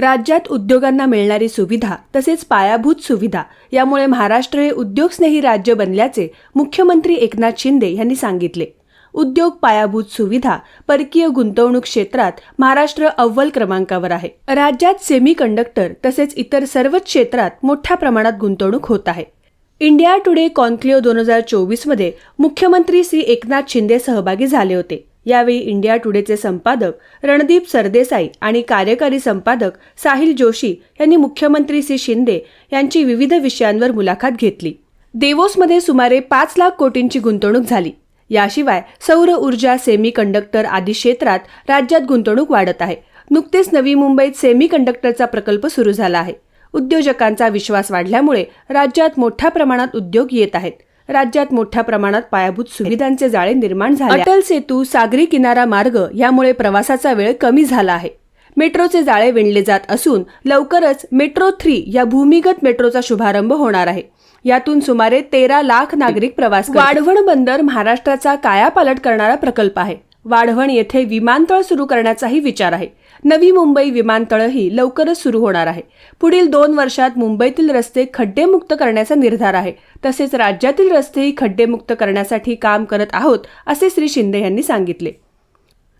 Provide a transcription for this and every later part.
राज्यात उद्योगांना मिळणारी सुविधा तसेच पायाभूत सुविधा यामुळे महाराष्ट्र हे उद्योगस्नेही राज्य बनल्याचे मुख्यमंत्री एकनाथ शिंदे यांनी सांगितले. उद्योग पायाभूत सुविधा परकीय गुंतवणूक क्षेत्रात महाराष्ट्र अव्वल क्रमांकावर आहे. राज्यात सेमी कंडक्टर तसेच इतर सर्वच क्षेत्रात मोठ्या प्रमाणात गुंतवणूक होत आहे. इंडिया टुडे कॉन्क्लेव्ह दोन हजार चोवीसमध्ये मुख्यमंत्री श्री एकनाथ शिंदे सहभागी झाले होते. यावेळी इंडिया टुडेचे संपादक रणदीप सरदेसाई आणि कार्यकारी संपादक साहिल जोशी यांनी मुख्यमंत्री श्री शिंदे यांची विविध विषयांवर मुलाखत घेतली. देवोसमध्ये सुमारे पाच लाख कोटींची गुंतवणूक झाली. याशिवाय सौर ऊर्जा सेमी कंडक्टर आदी क्षेत्रात राज्यात गुंतवणूक वाढत आहे. नुकतेच नवी मुंबईत सेमी कंडक्टरचा प्रकल्प सुरू झाला आहे. उद्योजकांचा विश्वास वाढल्यामुळे राज्यात मोठ्या प्रमाणात उद्योग येत आहेत. राज्यात मोठ्या प्रमाणात पायाभूत सुविधांचे जाळे निर्माण झाले अटल सेतू सागरी किनारा मार्ग यामुळे प्रवासाचा वेळ कमी झाला आहे. मेट्रोचे जाळे विणले जात असून लवकरच मेट्रो थ्री या भूमिगत मेट्रोचा शुभारंभ होणार आहे. यातून सुमारे तेरा लाख नागरिक प्रवास वाढवण बंदर महाराष्ट्राचा कायापालट करणारा प्रकल्प आहे. वाढवण येथे विमानतळ सुरू करण्याचाही विचार आहे. नवी मुंबई विमानतळही लवकरच सुरू होणार आहे. पुढील दोन वर्षात मुंबईतील रस्ते खड्डेमुक्त करण्याचा निर्धार आहे. तसेच राज्यातील रस्तेही खड्डेमुक्त करण्यासाठी काम करत आहोत असे श्री शिंदे यांनी सांगितले.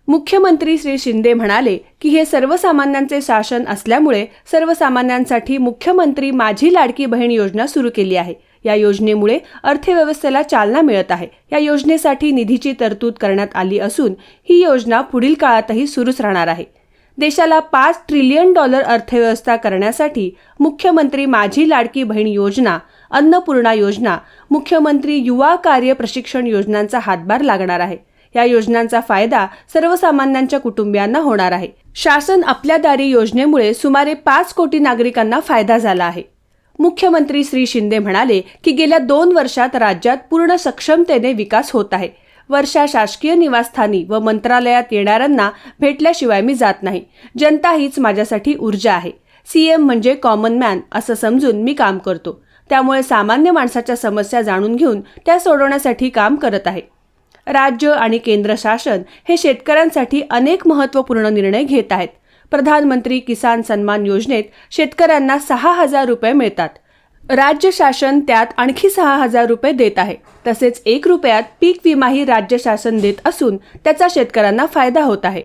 मुख्यमंत्री श्री शिंदे म्हणाले की हे सर्वसामान्यांचे शासन असल्यामुळे सर्वसामान्यांसाठी मुख्यमंत्री माझी लाडकी बहीण योजना सुरू केली आहे. या योजनेमुळे अर्थव्यवस्थेला चालना मिळत आहे. या योजनेसाठी निधीची तरतूद करण्यात आली असून ही योजना पुढील काळातही सुरूच राहणार आहे. देशाला पाच ट्रिलियन डॉलर अर्थव्यवस्था करण्यासाठी मुख्यमंत्री माझी लाडकी बहीण योजना अन्नपूर्णा योजना मुख्यमंत्री युवा कार्य प्रशिक्षण योजनांचा हातभार लागणार आहे. या योजनांचा फायदा सर्वसामान्यांच्या कुटुंबियांना होणार आहे. शासन आपल्या दारी योजनेमुळे सुमारे पाच कोटी नागरिकांना फायदा झाला आहे. मुख्यमंत्री श्री शिंदे म्हणाले की गेल्या दोन वर्षात राज्यात पूर्ण सक्षमतेने विकास होत आहे. वर्षा शासकीय निवासस्थानी व मंत्रालयात येणाऱ्यांना भेटल्याशिवाय मी जात नाही. जनता हीच माझ्यासाठी ऊर्जा आहे. सीएम म्हणजे कॉमन मॅन असं समजून मी काम करतो. त्यामुळे सामान्य माणसाच्या समस्या जाणून घेऊन त्या सोडवण्यासाठी काम करत आहे. राज्य आणि केंद्र शासन हे शेतकऱ्यांसाठी अनेक महत्त्वपूर्ण निर्णय घेत आहेत. प्रधानमंत्री किसान सन्मान योजनेत शेतकऱ्यांना सहा हजार रुपये मिळतात. राज्य शासन त्यात आणखी सहा हजार रुपये देत आहे. तसेच एक रुपयात पीक विमाही राज्य शासन देत असून त्याचा शेतकऱ्यांना फायदा होत आहे.